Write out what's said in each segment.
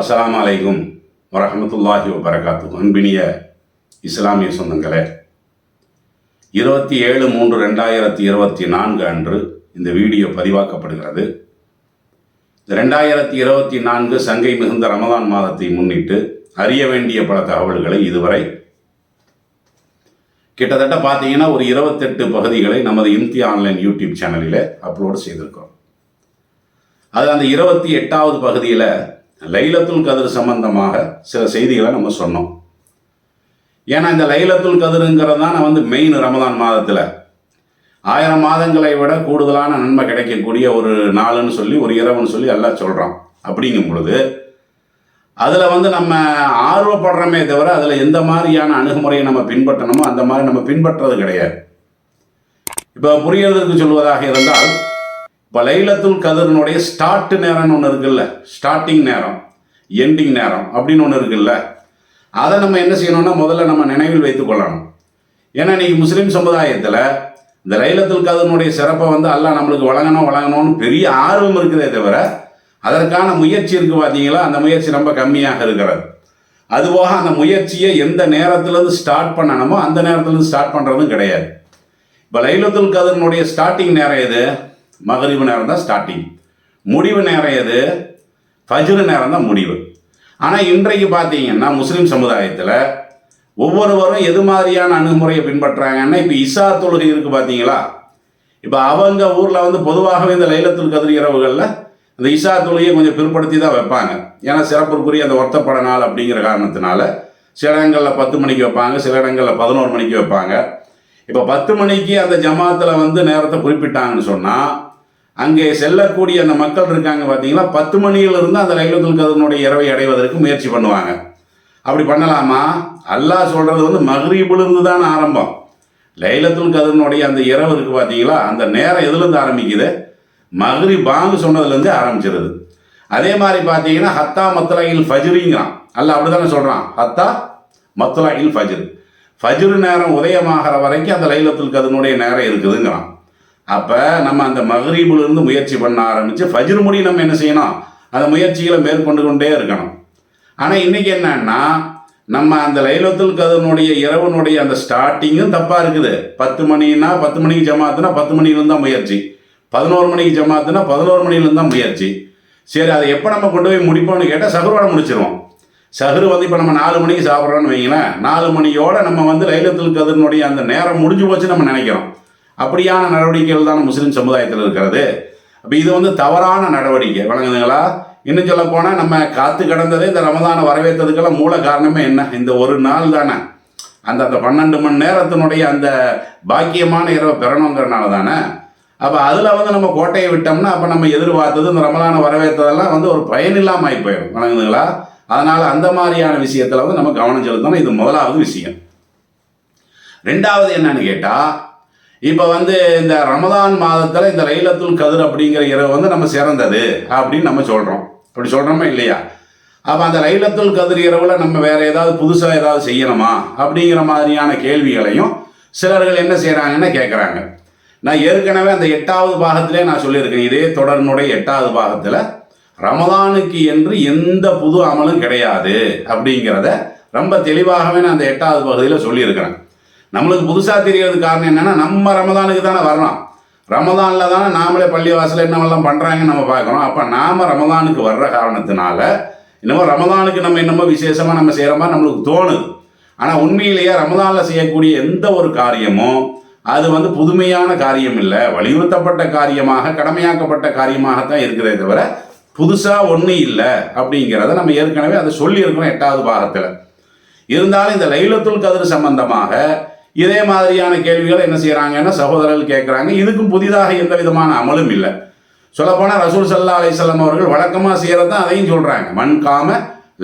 அஸ்லாம் அலைக்கும் வரஹமத்துல்லாஹி வபரகாத்து அன்பினிய இஸ்லாமிய சொந்தங்களே இருபத்தி ஏழு மூன்று ரெண்டாயிரத்தி இருபத்தி நான்கு அன்று இந்த வீடியோ பதிவாக்கப்படுகிறது. ரெண்டாயிரத்தி இருபத்தி நான்கு சங்கை மிகுந்த ரமதான் மாதத்தை முன்னிட்டு அறிய வேண்டிய பல தகவல்களை இதுவரை கிட்டத்தட்ட பார்த்தீங்கன்னா ஒரு இருபத்தெட்டு பகுதிகளை நமது இம்தி ஆன்லைன் யூடியூப் சேனலில் அப்லோடு செய்திருக்கிறோம். அது அந்த இருபத்தி எட்டாவது பகுதியில் லைலத்துல் கதிர் சம்பந்தமாக சில செய்திகளை நம்ம சொன்னோம். ஏன்னா இந்த லைலத்துல் கதிருங்கிறது தான் வந்து மெயின் ரமதான் மாதத்தில். ஆயிரம் மாதங்களை விட கூடுதலான நன்மை கிடைக்கக்கூடிய ஒரு நாளுன்னு சொல்லி ஒரு இரவுன்னு சொல்லி எல்லாம் சொல்கிறோம் அப்படிங்கும் பொழுது அதில் வந்து நம்ம ஆர்வப்படுறோமே தவிர அதில் எந்த மாதிரியான அணுகுமுறையை நம்ம பின்பற்றணுமோ அந்த மாதிரி நம்ம பின்பற்றுறது கிடையாது. இப்போ புரியறதுக்கு சொல்வதாக இருந்தால் இப்போ லைலத்துல் கதிரனுடைய ஸ்டார்ட் நேரம்னு ஒன்று இருக்குல்ல? ஸ்டார்டிங் நேரம் எண்டிங் நேரம் அப்படின்னு ஒன்று இருக்குல்ல? அதை நம்ம என்ன செய்யணும்னா முதல்ல நம்ம நினைவில் வைத்துக் கொள்ளணும். ஏன்னா இன்னைக்கு முஸ்லீம் சமுதாயத்தில் இந்த லைலத்துல் கதிரனுடைய சிறப்பை வந்து எல்லாம் நம்மளுக்கு வழங்கணும் வழங்கணும்னு பெரிய ஆர்வம் இருக்குதே தவிர அதற்கான முயற்சி இருக்குது பார்த்தீங்களா அந்த முயற்சி ரொம்ப கம்மியாக இருக்கிறது. அதுபோக அந்த முயற்சியை எந்த நேரத்துலேருந்து ஸ்டார்ட் பண்ணணுமோ அந்த நேரத்துலேருந்து ஸ்டார்ட் பண்ணுறதும் கிடையாது. இப்போ லைலத்துல் கதிரனுடைய ஸ்டார்டிங் நேரம் எது? மகரிவு நேரம் தான் ஸ்டார்டிங் முடிவு நேரம் எது? ஃபஜ்ரு நேரம் தான் முடிவு. ஆனால் இன்றைக்கு பார்த்தீங்கன்னா முஸ்லீம் சமுதாயத்தில் ஒவ்வொருவரும் எது மாதிரியான அணுகுமுறையை பின்பற்றுறாங்கன்னா இப்போ இசா தொழுகை இருக்குது பார்த்தீங்களா? இப்போ அவங்க ஊரில் வந்து பொதுவாகவே இந்த லைலத்துல் கதிர் இரவுகளில் இந்த இசா தொழுகையை கொஞ்சம் பிற்படுத்தி தான் வைப்பாங்க. ஏன்னா சிறப்புக்குரிய அந்த ஒத்தப்பட நாள் அப்படிங்கிற காரணத்தினால சில இடங்களில் பத்து மணிக்கு வைப்பாங்க சில இடங்களில் பதினோரு மணிக்கு வைப்பாங்க. இப்போ பத்து மணிக்கு அந்த ஜமாத்தில் வந்து நேரத்தை குறிப்பிட்டாங்கன்னு சொன்னால் அங்கே செல்லக்கூடிய அந்த மக்கள் இருக்காங்க பார்த்தீங்களா பத்து மணியிலிருந்து அந்த லைலத்துல் கதனுடைய இரவை அடைவதற்கு முயற்சி பண்ணுவாங்க. அப்படி பண்ணலாமா? அல்லாஹ் சொல்கிறது வந்து மகரீபிலிருந்து தான் ஆரம்பம். லைலத்துல் கதனுடைய அந்த இரவு இருக்குது பார்த்தீங்களா அந்த நேரம் எதுலேருந்து ஆரம்பிக்குது? மகிரி பாங்கு சொன்னதுலேருந்து ஆரம்பிச்சிருது. அதே மாதிரி பார்த்தீங்கன்னா ஹத்தா மத்தலாயில் ஃபஜ்ரிங்கிறான். அல்ல அப்படி தானே சொல்கிறான் ஹத்தா மத்தலாயில் ஃபஜ்ரு. ஃபஜ்ரு நேரம் உதயமாகிற வரைக்கும் அந்த லைலத்துல் கதனுடைய நேரம் இருக்குதுங்கிறான். அப்போ நம்ம அந்த மகரீபிலிருந்து முயற்சி பண்ண ஆரம்பித்து ஃபஜ்ரு முடி நம்ம என்ன செய்யணும்? அந்த முயற்சிகளை மேற்கொண்டு கொண்டே இருக்கணும். ஆனால் இன்றைக்கி என்னன்னா நம்ம அந்த லைலத்துல் கதனுடைய இரவனுடைய அந்த ஸ்டார்டிங்கும் தப்பாக இருக்குது. பத்து மணின்னா பத்து மணிக்கு ஜமாத்துனா பத்து மணிலேருந்து தான் முயற்சி. பதினோரு மணிக்கு ஜமாத்துனா பதினோரு மணிலேருந்து தான் முயற்சி. சரி அதை எப்போ நம்ம கொண்டு போய் முடிப்போம்னு கேட்டால் சகுரோட முடிச்சிருவோம். சஹரு வந்து இப்போ நம்ம நாலு மணிக்கு சாப்பிட்றோன்னு வைங்களேன் நாலு மணியோட நம்ம வந்து லைலத்தில் கதனுடைய அந்த நேரம் முடிஞ்சு போச்சு நம்ம நினைக்கிறோம். அப்படியான நடவடிக்கைகள் தான் முஸ்லீம் சமுதாயத்தில் இருக்கிறது. அப்போ இது வந்து தவறான நடவடிக்கை. வழங்குதுங்களா இன்னும் சொல்ல போனால் நம்ம காத்து கடந்ததே இந்த ரமதான வரவேற்றதுக்கெல்லாம் மூல காரணமே என்ன? இந்த ஒரு நாள் தானே. அந்த அந்த பன்னெண்டு மணி நேரத்தினுடைய அந்த பாக்கியமான இரவை பெறணுங்கிறனால தானே. அப்போ அதில் வந்து நம்ம கோட்டையை விட்டோம்னா அப்போ நம்ம எதிர்பார்த்தது இந்த ரமலான வரவேற்றதெல்லாம் வந்து ஒரு பயனில்லாமல் ஆகி போயிடும். வணங்குதுங்களா அதனால் அந்த மாதிரியான விஷயத்தில் வந்து நம்ம கவனம் செலுத்தணும். இது முதலாவது விஷயம். ரெண்டாவது என்னன்னு கேட்டால் இப்போ வந்து இந்த ரமதான் மாதத்தில் இந்த லைலத்துல் கதிர் அப்படிங்கிற இரவு வந்து நம்ம சிறந்தது அப்படின்னு நம்ம சொல்கிறோம் அப்படி சொல்கிறோமா இல்லையா? அப்போ அந்த லைலத்துல் கதிர் இரவில் நம்ம வேறு ஏதாவது புதுசாக ஏதாவது செய்யணுமா அப்படிங்கிற மாதிரியான கேள்விகளையும் சிலர்கள் என்ன செய்கிறாங்கன்னு கேட்குறாங்க நான் ஏற்கனவே அந்த எட்டாவது பாகத்திலே நான் சொல்லியிருக்கேன். இதே தொடர்னுடைய எட்டாவது பாகத்தில் ரமதானுக்கு என்று எந்த புது அமலும் கிடையாது அப்படிங்கிறத ரொம்ப தெளிவாகவே நான் அந்த எட்டாவது பகுதியில் சொல்லியிருக்கிறேன். நம்மளுக்கு புதுசாக தெரியறது காரணம் என்னென்னா நம்ம ரமதானுக்கு தானே வரணும் ரமதானில் தானே நாமளே பள்ளிவாசல் என்னவெல்லாம் பண்ணுறாங்கன்னு நம்ம பார்க்குறோம் அப்போ நாம் ரமதானுக்கு வர்ற காரணத்தினால என்னமோ ரமதானுக்கு நம்ம என்னமோ விசேஷமாக நம்ம செய்கிற மாதிரி நம்மளுக்கு தோணுது. ஆனால் உண்மையிலேயே ரமதானில் செய்யக்கூடிய எந்த ஒரு காரியமும் அது வந்து புதுமையான காரியம் இல்லை வலியுறுத்தப்பட்ட காரியமாக கடமையாக்கப்பட்ட காரியமாகத்தான் இருக்கிறதே தவிர புதுசாக ஒன்றும் இல்லை அப்படிங்கிறத நம்ம ஏற்கனவே அதை சொல்லியிருக்கிறோம் எட்டாவது பாகத்தில். இருந்தாலும் இந்த லைலத்துல் கதிர் சம்பந்தமாக இதே மாதிரியான கேள்விகளை என்ன செய்கிறாங்கன்னா சகோதரர்கள் கேட்குறாங்க இதுக்கும் புதிதாக எந்த விதமான அமலும் இல்லை. சொல்லப்போனால் ரசூல் சல்லா அலிசல்லாம் அவர்கள் வழக்கமாக செய்கிறதான் அதையும் சொல்கிறாங்க மண் காம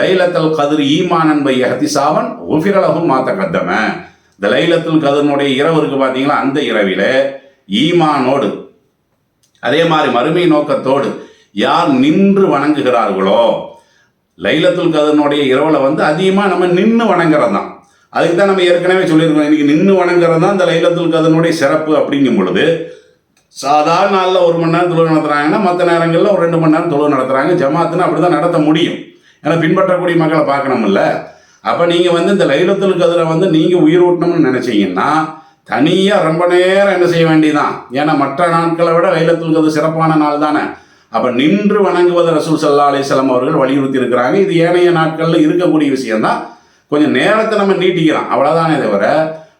லைலத்தல் கதிர் ஈமான் பை ஹதிசாவன் ஒஃபிரலகும் மாத்த கத்தம இந்த லைலத்துல் கதிரனுடைய இரவு இருக்குது பார்த்தீங்களா அந்த இரவில் ஈமானோடு அதே மாதிரி மறுமை நோக்கத்தோடு யார் நின்று வணங்குகிறார்களோ லைலத்துல் கதனுடைய இரவில் வந்து அதிகமாக நம்ம நின்று வணங்குறது தான் அதுக்கு தான் நம்ம ஏற்கனவே சொல்லியிருக்கோம் இன்னைக்கு நின்று வணங்குறது தான் இந்த லைலத்துல் கதனுடைய சிறப்பு அப்படிங்கும் பொழுது சாதாரண நாளில் ஒரு மணி நேரம் தொழில் நடத்துகிறாங்கன்னா மற்ற நேரங்களில் ஒரு ரெண்டு மணி நேரம் தொழில் நடத்துகிறாங்க ஜமாத்துன்னு அப்படி தான் நடத்த முடியும். ஏன்னா பின்பற்றக்கூடிய மக்களை பார்க்கணும்ல. அப்போ நீங்கள் வந்து இந்த லைலத்துல் கதிரை வந்து நீங்கள் உயிர் ஊட்டணும்னு நினச்சிங்கன்னா தனியாக ரொம்ப நேரம் என்ன செய்ய வேண்டியதான் ஏன்னா மற்ற நாட்களை விட லைலத்துல் கதிர் சிறப்பான நாள் தானே அப்போ நின்று வணங்குவது ரசூல் சல்லா அலிஸ்லாம் அவர்கள் வலியுறுத்தி இருக்கிறாங்க இது ஏனைய நாட்களில் இருக்கக்கூடிய விஷயம்தான். கொஞ்சம் நேரத்தை நம்ம நீட்டிக்கலாம். அவ்வளோதானே தவிர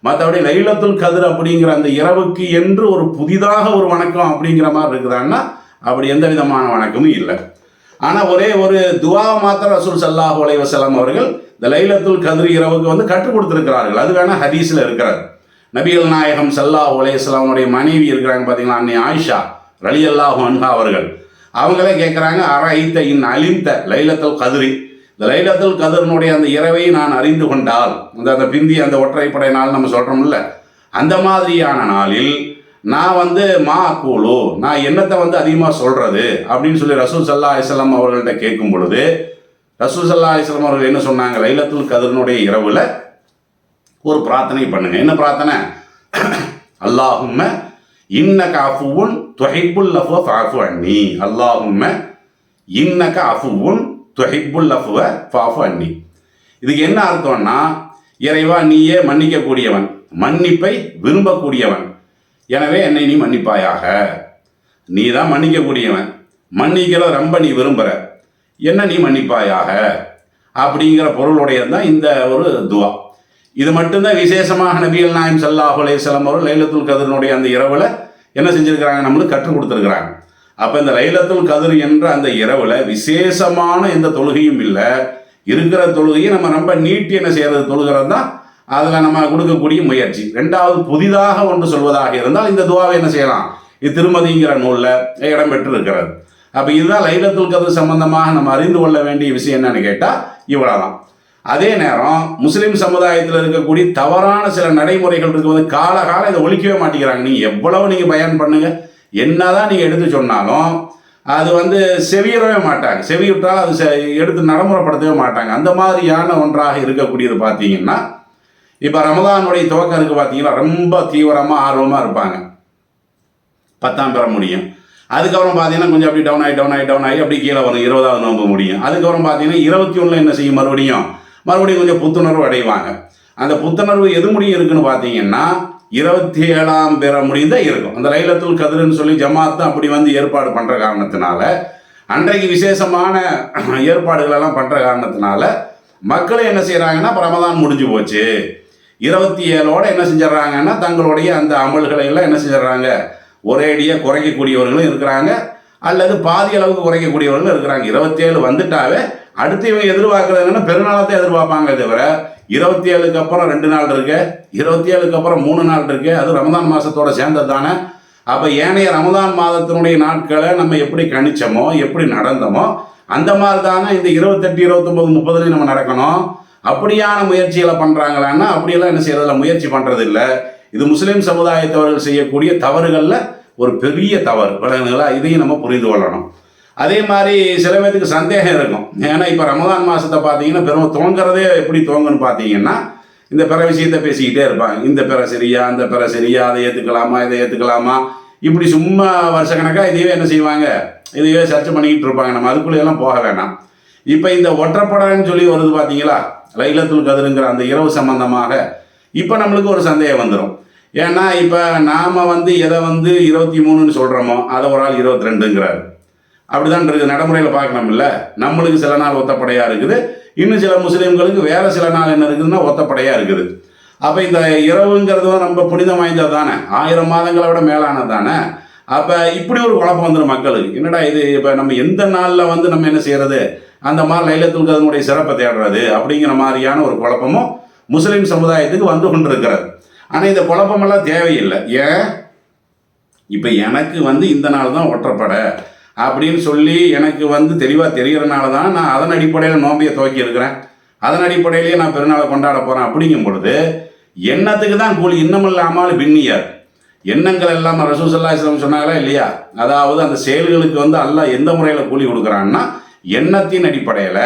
மற்றபடி லைலத்துல் கதிர் அப்படிங்கிற அந்த இரவுக்கு என்று ஒரு புதிதாக ஒரு வணக்கம் அப்படிங்கிற மாதிரி இருக்குதான்னா அப்படி எந்த விதமான வணக்கமும் இல்லை. ஆனால் ஒரே ஒரு துவாவை மாத்திரம் ரசூல் சல்லாஹூ அலைஹி அவர்கள் இந்த லைலத்துல் கதிர் இரவுக்கு வந்து கற்றுக் கொடுத்துருக்கிறார்கள். அது வேணால் ஹதீஸில் இருக்கிறது. நபிகள் நாயகம் சல்லாஹூ அலைஹிஸ்ஸலாமுடைய மனைவி இருக்கிறாங்க பார்த்தீங்களா அன்னை ஆயிஷா ரலி அல்லாஹ் அன்ஹா அவர்கள். அவங்களே கேட்குறாங்க அற ஐத்த இன் அலிந்த லைலத்துல் கதிரி. இந்த லைலத்துல் கதிரனுடைய அந்த இரவை நான் அறிந்து கொண்டால் அந்த அந்த பிந்தி அந்த ஒற்றைப்படை நாள் நம்ம சொல்கிறோம்ல அந்த மாதிரியான நாளில் நான் வந்து மா கூலு நான் என்னத்தை வந்து அதிகமாக சொல்கிறது அப்படின்னு சொல்லி ரசூல் சல்லா இஸ்லாம் அவர்கள்ட்ட கேட்கும் பொழுது ரசூல் சல்லா இஸ்லாம் அவர்கள் என்ன சொன்னாங்க லைலத்துல் கதிரனுடைய இரவில் ஒரு பிரார்த்தனை பண்ணுங்க. என்ன பிரார்த்தனை? அல்லாஹும்ம இன்னக அஃபுவுன் துஹைபுல் அஃபுவ ஃபாஃபு அன்னி. அல்லாஹும்ம இன்னக அஃபுவுன் துஹைபுல் அஃபுவ ஃபாஃபு அன்னி. இதுக்கு என்ன அர்த்தம்னா இறைவா நீயே மன்னிக்கக்கூடியவன் மன்னிப்பை விரும்பக்கூடியவன். எனவே என்னை நீ மன்னிப்பாயாக. நீ தான் மன்னிக்கக்கூடியவன். மன்னிக்கல ரொம்ப நீ விரும்புகிற என்ன நீ மன்னிப்பாயாக? அப்படிங்கிற பொருளுடையது தான் இந்த ஒரு துவா. இது மட்டும்தான் விசேஷமாக நபிகள் நாயம் சல்லாஹ் அலையம் அவர்கள் லைலத்துல் கதிரனுடைய அந்த இரவில் என்ன செஞ்சுருக்கிறாங்க? நம்மளுக்கு கற்றுக் கொடுத்துருக்குறாங்க. அப்போ இந்த லைலத்துல் கதிர் என்ற அந்த இரவில் விசேஷமான எந்த தொழுகையும் இல்லை. இருக்கிற தொழுகையை நம்ம ரொம்ப நீட்டி என்ன செய்யறது? தொழுகிறது தான் அதில் நம்ம கொடுக்கக்கூடிய முயற்சி. ரெண்டாவது புதிதாக ஒன்று சொல்வதாக இருந்தால் இந்த துவாவை என்ன செய்யலாம்? இது திருமதிங்கிற நூலில் இடம் பெற்று இருக்கிறது அப்போ இதுதான் லைலத்துல் கதிர் சம்பந்தமாக நம்ம அறிந்து கொள்ள வேண்டிய விஷயம் என்னன்னு கேட்டால் இவ்வளோதான் அதே நேரம் முஸ்லீம் சமுதாயத்தில் இருக்கக்கூடிய தவறான சில நடைமுறைகள் இருக்கு வந்து காலகாலம் இதை ஒழிக்கவே மாட்டேங்கிறாங்க. நீங்கள் எவ்வளவு நீங்கள் பயன் பண்ணுங்க? என்னதான் நீங்கள் எடுத்து சொன்னாலும் அது வந்து செவியறவே மாட்டாங்க. செவியுட்டால் அது செ- எடுத்து நடைமுறைப்படுத்தவே மாட்டாங்க. அந்த மாதிரியான ஒன்றாக இருக்கக்கூடியது பார்த்தீங்கன்னா இப்போ ரமதானுடைய துவக்கருக்கு பார்த்தீங்கன்னா ரொம்ப தீவிரமாக ஆர்வமாக இருப்பாங்க. பத்தாம் பெற முடியும். அதுக்கப்புறம் பார்த்தீங்கன்னா கொஞ்சம் அப்படி டவுன் ஆகி டவுன் ஆகி டவுன் ஆகி அப்படி கீழே வரும். இருபதாவது நோம்பு முடியும். அதுக்கப்புறம் பார்த்தீங்கன்னா இருபத்தி ஒன்றில் என்ன செய்யும்? மறுபடியும் மறுபடியும் கொஞ்சம் புத்துணர்வு அடைவாங்க. அந்த புத்துணர்வு எது முடியும் இருக்குன்னு பார்த்தீங்கன்னா இருபத்தி ஏழாம் பிற முடியும் தான் இருக்கும். அந்த லைலத்துல் கதிர்னு சொல்லி ஜமாத் அப்படி வந்து ஏற்பாடு பண்ணுற காரணத்தினால அன்றைக்கு விசேஷமான ஏற்பாடுகள் எல்லாம் பண்ணுற காரணத்தினால மக்கள் என்ன செய்கிறாங்கன்னா ரமதான் முடிஞ்சு போச்சு. இருபத்தி ஏழோட என்ன செஞ்சிடறாங்கன்னா தங்களுடைய அந்த அமல்களை எல்லாம் என்ன செஞ்சிடறாங்க ஒரேடியாக குறைக்கக்கூடியவர்களும் இருக்கிறாங்க அல்லது பாதி அளவுக்கு குறைக்கக்கூடியவர்களும் இருக்கிறாங்க. இருபத்தேழு வந்துட்டாவே அடுத்து இவங்க எதிர்பார்க்கறதுன்னா பெருநாளத்தை எதிர்பார்ப்பாங்க தவிர இருபத்தி ஏழுக்கு அப்புறம் ரெண்டு நாள் இருக்கு இருபத்தி ஏழுக்கு அப்புறம் மூணு நாள் இருக்கு அது ரமதான் மாசத்தோட சேர்ந்தது தானே அப்போ ஏனைய ரமதான் மாதத்தினுடைய நாட்களை நம்ம எப்படி கணிச்சோமோ எப்படி நடந்தோமோ அந்த மாதிரி தானே இந்த இருபத்தெட்டு இருபத்தொம்பது முப்பதுலையும் நம்ம நடக்கணும். அப்படியான முயற்சிகளை பண்ணுறாங்களான்னா அப்படியெல்லாம் என்ன செய்யறதில்ல முயற்சி பண்ணுறது இல்லை இது முஸ்லீம் சமுதாயத்தவர்கள் செய்யக்கூடிய தவறுகளில் ஒரு பெரிய தவறு. விலங்குகளா இதையும் நம்ம புரிந்து கொள்ளணும். அதே மாதிரி சில பேர்த்துக்கு சந்தேகம் இருக்கும். ஏன்னா இப்போ ரமதான் மாதத்தை பார்த்தீங்கன்னா பெரும் தோங்குறதே எப்படி தோங்குன்னு பார்த்தீங்கன்னா இந்த பிற விஷயத்தை பேசிக்கிட்டே இருப்பாங்க. இந்த பிற சரியா அந்த பிற சரியா அதை ஏற்றுக்கலாமா இதை ஏற்றுக்கலாமா இப்படி சும்மா வருஷக்கணக்காக இதையே என்ன செய்வாங்க? இதையே சர்ச் பண்ணிக்கிட்டு இருப்பாங்க. நம்ம அதுக்குள்ளேயெல்லாம் போக வேண்டாம் இப்போ இந்த ஒற்றப்படன்னு சொல்லி வருது பார்த்தீங்களா லைலத்துல் கதிருங்கிற அந்த இரவு சம்பந்தமாக இப்போ நம்மளுக்கு ஒரு சந்தேகம் வந்துடும் ஏன்னா இப்போ நாம் வந்து எதை வந்து இருபத்தி மூணுன்னு சொல்கிறோமோ அதை ஒரு ஆள் இருபத்தி ரெண்டுங்கிறாரு. அப்படிதான் இருக்குது நடைமுறையில் பார்க்கணும்ல. நம்மளுக்கு சில நாள் ஒத்தப்படையாக இருக்குது. இன்னும் சில முஸ்லீம்களுக்கு வேறு சில நாள் என்ன இருக்குதுன்னா ஒத்தப்படையாக இருக்குது. அப்போ இந்த இரவுங்கிறது ரொம்ப புனிதம் வாய்ந்தது தானே? ஆயிரம் மாதங்களை விட மேலானது தானே? அப்போ இப்படி ஒரு குழப்பம் வந்துடும் மக்களுக்கு. என்னடா இது இப்போ நம்ம எந்த நாளில் வந்து நம்ம என்ன செய்கிறது அந்த மாதிரி லைலத்துல் கதனுடைய சிறப்பை தேடுறது அப்படிங்கிற மாதிரியான ஒரு குழப்பமும் முஸ்லீம் சமுதாயத்துக்கு வந்து கொண்டிருக்கிறது. ஆனால் இந்த குழப்பமெல்லாம் தேவையில்லை. ஏன்? இப்போ எனக்கு வந்து இந்த நாள் தான் ஒற்றப்படை. அப்படின்னு சொல்லி எனக்கு வந்து தெளிவாக தெரிகிறனால தான் நான் அதன் அடிப்படையில் நோம்பியை துவக்கி இருக்கிறேன். அதன் அடிப்படையிலேயே நான் பெருநாளை கொண்டாட போகிறேன் அப்படிங்கும் பொழுது எண்ணத்துக்கு தான் கூலி இன்னமில்லாமல் பின்னியார்? எண்ணங்கள் எல்லாம் ரசூசல்லா இஸ்லாம் சொன்னாங்களா இல்லையா? அதாவது அந்த செயல்களுக்கு வந்து அல்லாஹ் எந்த முறையில் கூலி கொடுக்குறான்னா எண்ணத்தின் அடிப்படையில்.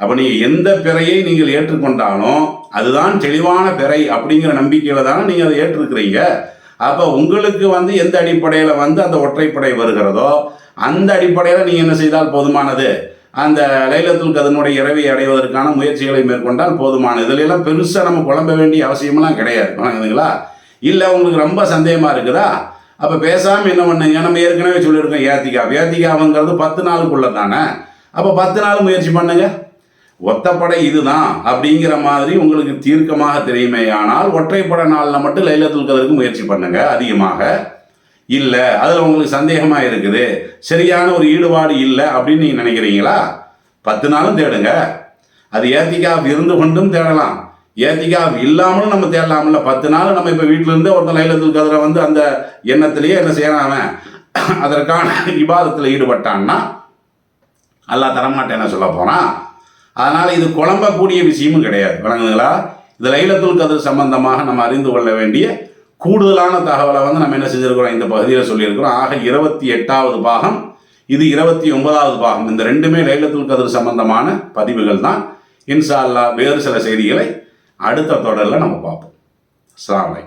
அப்போ நீங்கள் எந்த பிறையை நீங்கள் ஏற்றுக்கொண்டாலும் அதுதான் தெளிவான பிறை அப்படிங்கிற நம்பிக்கையில் தானே நீங்கள் அதை ஏற்றிருக்கிறீங்க. அப்போ உங்களுக்கு வந்து எந்த அடிப்படையில் வந்து அந்த ஒற்றைப்படை வருகிறதோ அந்த அடிப்படையில் நீங்கள் என்ன செய்தால் போதுமானது? அந்த லைலத்துல் கதனுடைய இரவை அடைவதற்கான முயற்சிகளை மேற்கொண்டால் போதுமான இதிலெல்லாம் பெருசாக நம்ம குழம்ப வேண்டிய அவசியமெல்லாம் கிடையாது. வணங்குதுங்களா இல்லை உங்களுக்கு ரொம்ப சந்தேகமாக இருக்குதா? அப்போ பேசாமல் என்ன பண்ணுங்க நம்ம ஏற்கனவே சொல்லியிருக்கோம் ஏத்திகா. ஏத்திகாவுங்கிறது பத்து நாளுக்குள்ள தானே அப்போ பத்து நாள் முயற்சி பண்ணுங்க. ஒத்தப்படை இதுதான் அப்படிங்கிற மாதிரி உங்களுக்கு தீர்க்கமாக தெரியுமே. ஆனால் ஒற்றைப்பட நாளில் மட்டும் லைலத்துல் கதருக்கு முயற்சி பண்ணுங்க அதிகமாக. இல்லை அதில் உங்களுக்கு சந்தேகமாக இருக்குது. சரியான ஒரு ஈடுபாடு இல்லை அப்படின்னு நீங்கள் நினைக்கிறீங்களா? பத்து நாளும் தேடுங்க. அது ஏத்திகாப் இருந்து கொண்டும் தேடலாம். ஏத்திகாப் இல்லாமலும் நம்ம தேடலாம்ல. பத்து நாள் நம்ம இப்போ வீட்டிலேருந்து ஒருத்தன் லைலத்துல் கதிரை வந்து அந்த எண்ணத்திலேயே என்ன செய்யறான் அவன்? அதற்கான விவாதத்தில் ஈடுபட்டான்னா அல்லாஹ் தரமாட்டேன்னு சொல்ல போகிறான் அதனால் இது குழம்பக்கூடிய விஷயமும் கிடையாது. விளங்குதுங்களா? இது லைலத்துல் கதிர் சம்பந்தமாக நம்ம அறிந்து கொள்ள வேண்டிய கூடுதலான தகவலை வந்து நம்ம என்ன செஞ்சுருக்கிறோம்? இந்த பகுதியில் சொல்லியிருக்கிறோம். ஆக இருபத்தி எட்டாவது பாகம் இது இருபத்தி ஒன்பதாவது பாகம். இந்த ரெண்டுமே லைலத்துல் கதிர் சம்பந்தமான பதிவுகள் தான். இன்ஷா அல்லாஹ் வேறு சில செய்திகளை அடுத்த தொடரில் நம்ம பார்ப்போம். அஸ்ஸலாமு